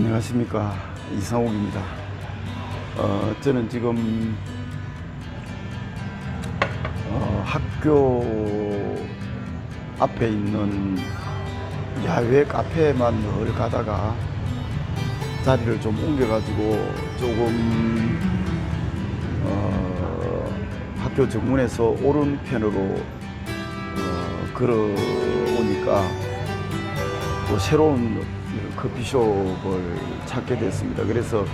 안녕하십니까 이상욱입니다. 어, 저는 지금 어, 학교 앞에 있는 야외 카페만 늘 가다가 자리를 좀 옮겨가지고 조금 어, 학교 정문에서 오른편으로 어, 걸어오니까 또 새로운 커피숍을 찾게 됐습니다. 그래서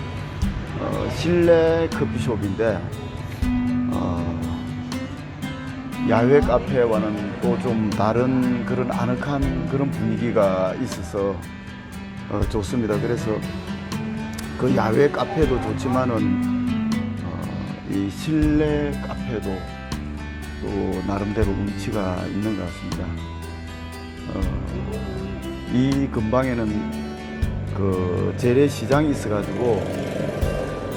어, 실내 커피숍인데 어, 야외 카페와는 또 좀 다른 그런 아늑한 그런 분위기가 있어서 어, 좋습니다. 그래서 그 야외 카페도 좋지만은 어, 이 실내 카페도 또 나름대로 운치가 있는 것 같습니다. 어, 이 근방에는 그 재래시장이 있어가지고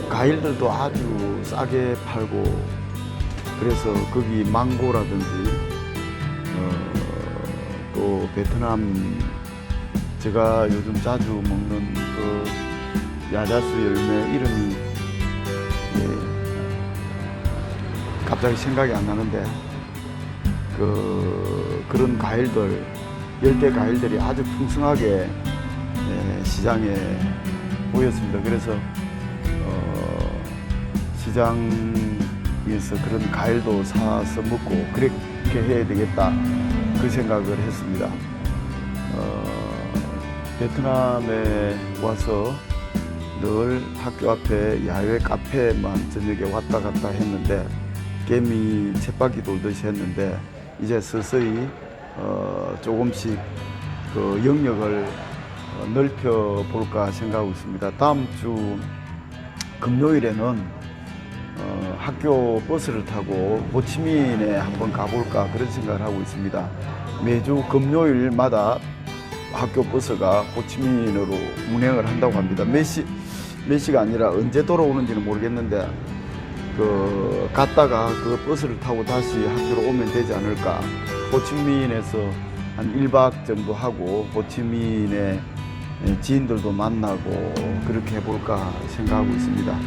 과일들도 아주 싸게 팔고 그래서 거기 망고라든지 어, 또 베트남 제가 요즘 자주 먹는 그 야자수 열매 이름이 예, 갑자기 생각이 안 나는데 그 그런 과일들 열대 과일들이 아주 풍성하게 예, 시장에 보였습니다. 그래서 어, 시장에서 그런 과일도 사서 먹고 그렇게 해야 되겠다 그 생각을 했습니다. 어, 베트남에 와서 늘 학교 앞에 야외 카페만 저녁에 왔다 갔다 했는데 개미 쳇바퀴 돌듯이 했는데 이제 서서히 어, 조금씩 그 영역을 어, 넓혀 볼까 생각하고 있습니다. 다음 주 금요일에는 어, 학교 버스를 타고 호치민에 한번 가볼까 그런 생각을 하고 있습니다. 매주 금요일마다 학교 버스가 호치민으로 운행을 한다고 합니다. 몇 시, 몇 시가 아니라 언제 돌아오는지는 모르겠는데, 그, 갔다가 그 버스를 타고 다시 학교로 오면 되지 않을까. 호치민에서 한 1박 정도 하고, 호치민의 지인들도 만나고, 그렇게 해볼까 생각하고 있습니다.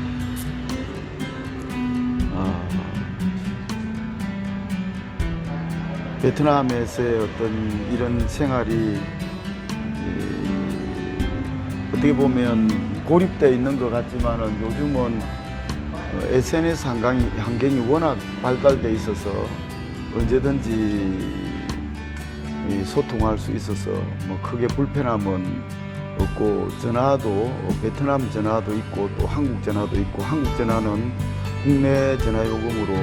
아, 베트남에서의 어떤 이런 생활이 이, 어떻게 보면 고립되어 있는 것 같지만은 요즘은 어, SNS 환경이, 워낙 발달돼 있어서 언제든지 이 소통할 수 있어서 뭐 크게 불편함은 없고 전화도 어, 베트남 전화도 있고 또 한국 전화도 있고 한국 전화는 국내 전화 요금으로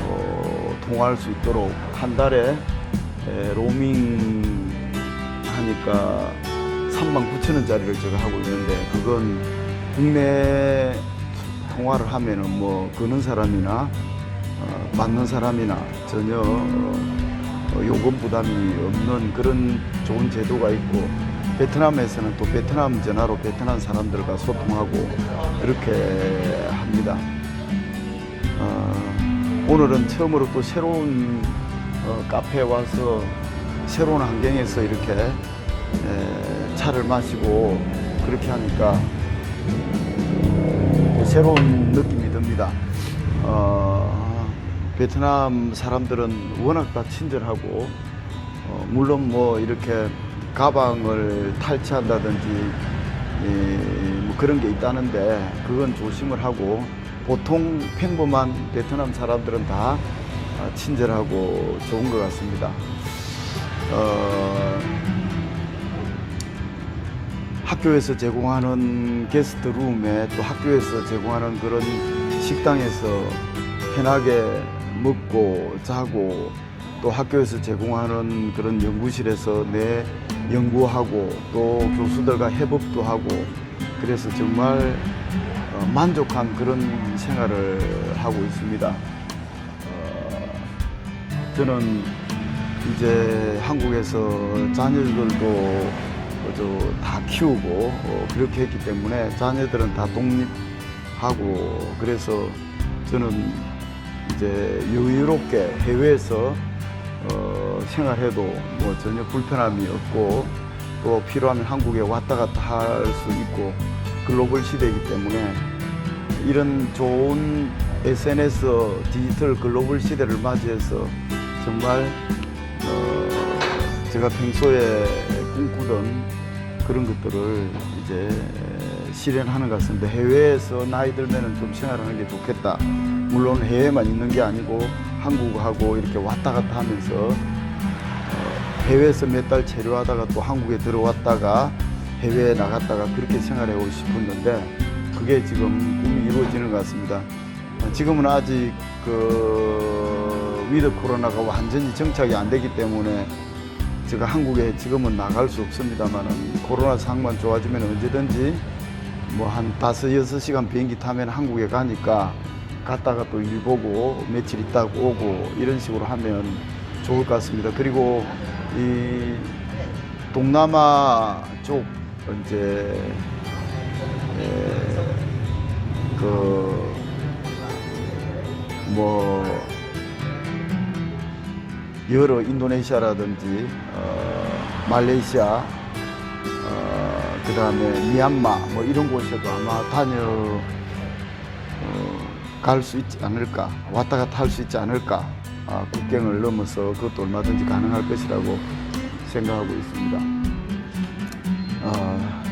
어, 통화할 수 있도록 한 달에 에, 로밍 하니까 3만 9천 원짜리를 제가 하고 있는데 그건 국내 통화를 하면은 뭐 거는 사람이나 어, 맞는 사람이나 전혀 어, 어, 요금 부담이 없는 그런 좋은 제도가 있고 베트남에서는 또 베트남 전화로 베트남 사람들과 소통하고 그렇게 합니다. 어, 오늘은 처음으로 또 새로운 어, 카페에 와서 새로운 환경에서 이렇게 에, 차를 마시고 그렇게 하니까 또 새로운 느낌이 듭니다. 어, 베트남 사람들은 워낙 다 친절하고 어, 물론 뭐 이렇게 가방을 탈취한다든지 이, 뭐 그런 게 있다는데 그건 조심을 하고 보통 평범한 베트남 사람들은 다 아, 친절하고 좋은 것 같습니다. 어, 학교에서 제공하는 게스트 룸에 또 학교에서 제공하는 그런 식당에서 편하게 먹고 자고 또 학교에서 제공하는 그런 연구실에서 내 연구하고 또 교수들과 협업도 하고 그래서 정말 어, 만족한 그런 생활을 하고 있습니다. 어, 저는 이제 한국에서 자녀들도 다 키우고 어, 그렇게 했기 때문에 자녀들은 다 독립하고 그래서 저는 이제 여유롭게 해외에서 어, 생활해도 뭐 전혀 불편함이 없고 또 필요하면 한국에 왔다 갔다 할 수 있고 글로벌 시대이기 때문에 이런 좋은 SNS 디지털 글로벌 시대를 맞이해서 정말 어, 제가 평소에 꿈꾸던 그런 것들을 이제 실현하는 것 같습니다. 해외에서 나이 들면은 좀 생활하는 게 좋겠다. 물론 해외만 있는 게 아니고 한국하고 이렇게 왔다 갔다 하면서 어, 해외에서 몇 달 체류하다가 또 한국에 들어왔다가 해외에 나갔다가 그렇게 생활하고 싶었는데 그게 지금 꿈이 이루어지는 것 같습니다. 어, 지금은 아직 그 위드 코로나가 완전히 정착이 안 되기 때문에 제가 한국에 지금은 나갈 수 없습니다만은 코로나 상황만 좋아지면 언제든지 뭐 한 다섯 여섯 시간 비행기 타면 한국에 가니까 갔다가 또 일 보고 며칠 있다가 오고 이런 식으로 하면 좋을 것 같습니다. 그리고 이 동남아 쪽 이제 그 뭐 여러 인도네시아라든지 어, 말레이시아 어, 그다음에 미얀마 뭐 이런 곳에도 아마 다녀 어, 갈 수 있지 않을까 왔다 갔다 할 수 있지 않을까 아, 국경을 넘어서 그것도 얼마든지 가능할 것이라고 생각하고 있습니다. 아,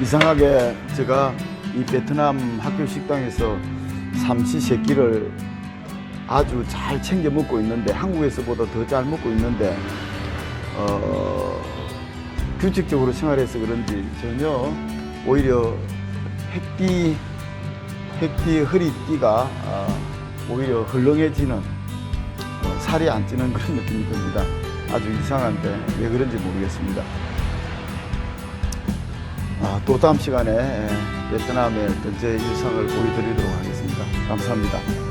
이상하게 제가 이 베트남 학교 식당에서 삼시 세끼를 아주 잘 챙겨 먹고 있는데 한국에서보다 더 잘 먹고 있는데 어, 규칙적으로 생활해서 그런지 전혀 오히려 핵띠 핵띠 허리띠가 아, 오히려 헐렁해지는 어, 살이 안 찌는 그런 느낌이 듭니다. 아주 이상한데 왜 그런지 모르겠습니다. 아, 또 다음 시간에 베트남의 제 일상을 보여드리도록 하겠습니다. 감사합니다.